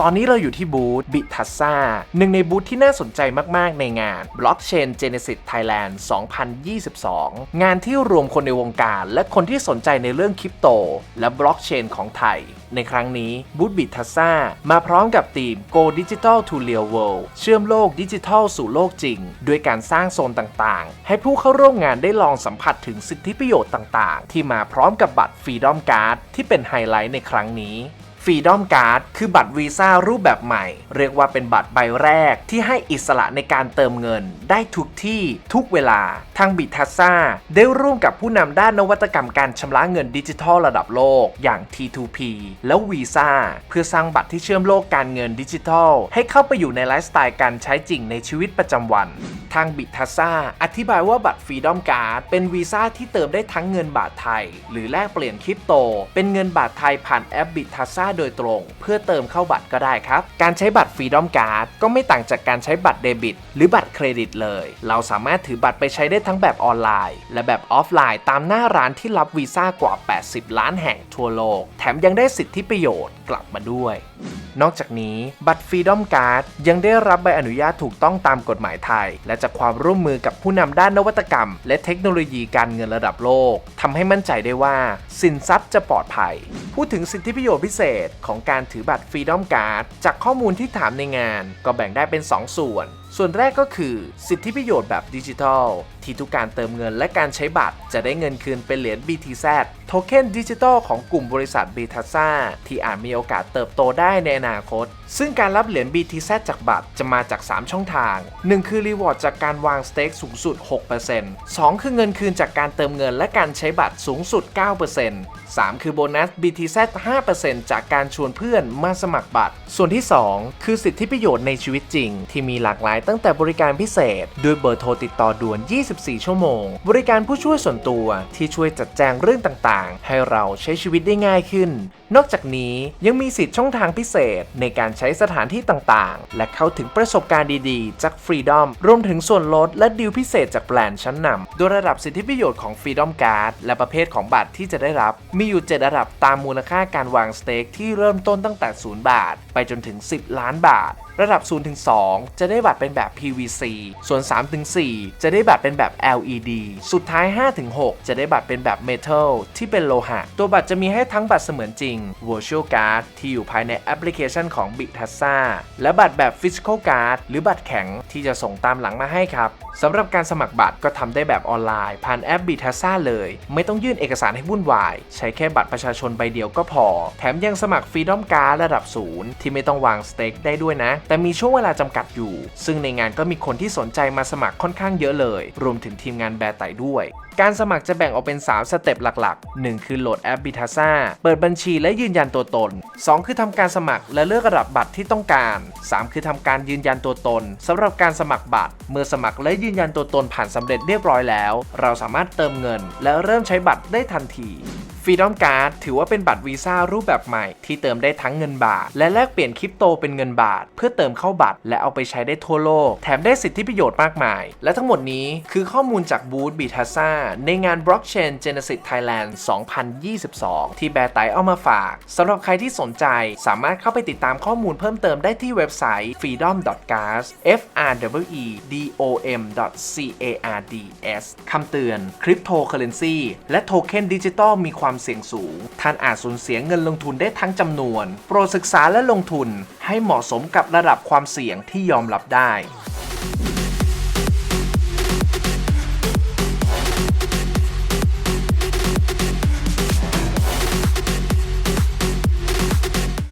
ตอนนี้เราอยู่ที่บูธบิทัสซาหนึ่งในบูธที่น่าสนใจมาก ๆ ในงาน Blockchain Genesis Thailand 2022 งานที่รวมคนในวงการและคนที่สนใจในเรื่องคริปโต และบล็อกเชนของไทย ในครั้งนี้บูธบิทัสซามาพร้อมกับทีม Go Digital to Real World เชื่อมโลกดิจิทัลสู่โลกจริง ด้วยการสร้างโซนต่าง ๆ ให้ผู้เข้าร่วมงานได้ลองสัมผัสถึงสิทธิประโยชน์ต่าง ๆ ที่มาพร้อมกับบัตร Freedom Card ที่เป็นไฮไลท์ในครั้งนี้ ฟรีดอมการ์ดคือบัตรวีซ่ารูปแบบใหม่ เรียกว่าเป็นบัตรใบแรกที่ให้อิสระในการเติมเงิน ได้ทุกที่ทุกเวลา ทางบิทัสซาได้ร่วมกับผู้นำด้านนวัตกรรมการชำระเงินดิจิทัลระดับโลก อย่าง T2P แล้ววีซ่าเพื่อสร้างบัตรที่เชื่อมโลกการเงินดิจิทัล ให้เข้าไปอยู่ในไลฟ์สไตล์การใช้จริงในชีวิตประจำวัน ทางบิทัสซาอธิบายว่าบัตรฟรีดอมการ์ดเป็นวีซ่าที่เติมได้ทั้งเงินบาทไทย หรือแลกเปลี่ยนคริปโต เป็นเงินบาทไทยผ่านแอปบิทัสซาโดยตรง เพื่อเติมเข้าบัตรก็ได้ครับ การใช้บัตรฟรีดอมการ์ดก็ไม่ต่างจากการใช้บัตรเดบิต หรือบัตรเครดิตเลย เราสามารถถือบัตรไปใช้ได้ทั้งแบบออนไลน์ และแบบออฟไลน์ตามหน้าร้านที่รับวีซ่ากว่า 80 ล้านแห่งทั่วโลก แถมยังได้สิทธิประโยชน์ กลับมาด้วย นอกจากนี้บัตรฟรีดอมการ์ดยังได้รับใบอนุญาตถูกต้องตามกฎหมายไทย และจากความร่วมมือกับผู้นำด้านนวัตกรรม และเทคโนโลยีการเงินระดับโลกทำให้มั่นใจได้ว่า สินทรัพย์จะปลอดภัย พูดถึงสิทธิประโยชน์พิเศษของการถือบัตรฟรีดอมการ์ดจากข้อมูลที่ถามในงาน ก็แบ่งได้เป็น 2 ส่วน ส่วนแรกก็คือสิทธิประโยชน์แบบดิจิทัล ที่ทุกการเติมเงินและการใช้บัตร จะได้เงินคืนเป็นเหรียญ BTZ โทเค็นดิจิทัลของกลุ่มบริษัท b บ t a s a ที่อาจมีโอกาสเติบโตได้ในอนาคต ซึ่งการรับเหรียญ BTZ จากบัตรจะมาจาก 3 ช่องทาง 1 คือรีวอร์ดจากการวางสเต็กสูงสุด 6% 2 คือเงินคืนจากการเติมเงินและการใช้บัตรสูงสุด 9% 3 คือโบนัส BTZ 5%จากการชวนเพื่อนมาสมัครบัตร ส่วนที่ 2 คือสิทธิประโยชน์ในชีวิตจริง ที่มีหลากหลายตั้งแต่บริการพิเศษ ด้วยเบอร์โทรติดต่อด่วน 24 ชั่วโมง บริการผู้ช่วยส่วนตัวที่ช่วยจัดแจงเรื่องต่างๆ ให้เราใช้ชีวิตได้ง่ายขึ้น นอกจากนี้ยังมีสิทธิช่องทางพิเศษในการใช้สถานที่ต่างๆ และเข้าถึงประสบการณ์ดีๆ จาก Freedom รวมถึงส่วนลดและดีลพิเศษจากแบรนด์ชั้นนำโดยระดับสิทธิประโยชน์ของ Freedom Card และประเภทของบัตรที่จะได้รับ มีอยู่ 7 ระดับตามมูลค่าการวางสเต็กที่เริ่มต้นตั้งแต่ 0 บาท ไปจนถึง 10 ล้านบาท ระดับ0ถึง2จะได้บัตรเป็นแบบ PVC ส่วน3ถึง4จะได้บัตรเป็นแบบ LED สุดท้าย5ถึง6จะได้บัตรเป็นแบบ Metal ที่เป็นโลหะ ตัวบัตรจะมีให้ทั้งบัตรเสมือนจริง Virtual Card ที่อยู่ภายในแอปพลิเคชันของ b i t a s a และบัตรแบบ Physical Card หรือบัตรแข็งที่จะส่งตามหลังมาให้ครับสำหรับการสมัครบัตรก็ทำได้แบบออนไลน์ผ่านแอป b i t a s a เลย ไม่ต้องยื่นเอกสารให้วุ่นวาย ใช้แค่บัตรประชาชนใบเดียวก็พอ แถมยังสมัคร Freedom Card ระดับศูนย์ที่ไม่ต้องวางสเต็กได้ด้วยนะ แต่มีช่วงเวลาจำกัดอยู่ ซึ่งในงานก็มีคนที่สนใจมาสมัครค่อนข้างเยอะเลย รวมถึงทีมงานแบร์ไตด้วยการสมัครจะแบ่งออกเป็น 3 สเต็ปหลักๆ 1 คือโหลดแอป b i t a s a เปิดบัญชีและยืนยันตัวตน 2 คือทำการสมัครและเลือกระดับบัตรที่ต้องการ 3 คือทำการยืนยันตัวตนสำหรับการสมัครบัตร เมื่อสมัครและยืนยันตัวตนผ่านสำเร็จเรียบร้อยแล้ว เราสามารถเติมเงิน และเริ่มใช้บัตรได้ทันที Freedom Card ถือว่าเป็นบัตรวีซ่ารูปแบบใหม่ ที่เติมได้ทั้งเงินบาท และแลกเปลี่ยนคริปโตเป็นเงินบาท เพื่อเติมเข้าบัตร และเอาไปใช้ได้ทั่วโลก แถมได้สิทธิประโยชน์มากมาย และทั้งหมดนี้คือข้อมูลจากบูธบีทัสซาในงาน Blockchain Genesis Thailand 2022 ที่แบร์ไตเอามาฝากสำหรับใครที่สนใจสามารถเข้าไปติดตามข้อมูลเพิ่มเติมได้ที่เว็บไซต์ freedom.cards f r w e d o m c a r d s คำเตือนคริปโตเคอเรนซีและโทเค็นดิจิตอลมีความความเสี่ยงสูง ท่านอาจสูญเสียเงินลงทุนได้ทั้งจำนวน โปรดศึกษาและลงทุนให้เหมาะสมกับระดับความเสี่ยงที่ยอมรับได้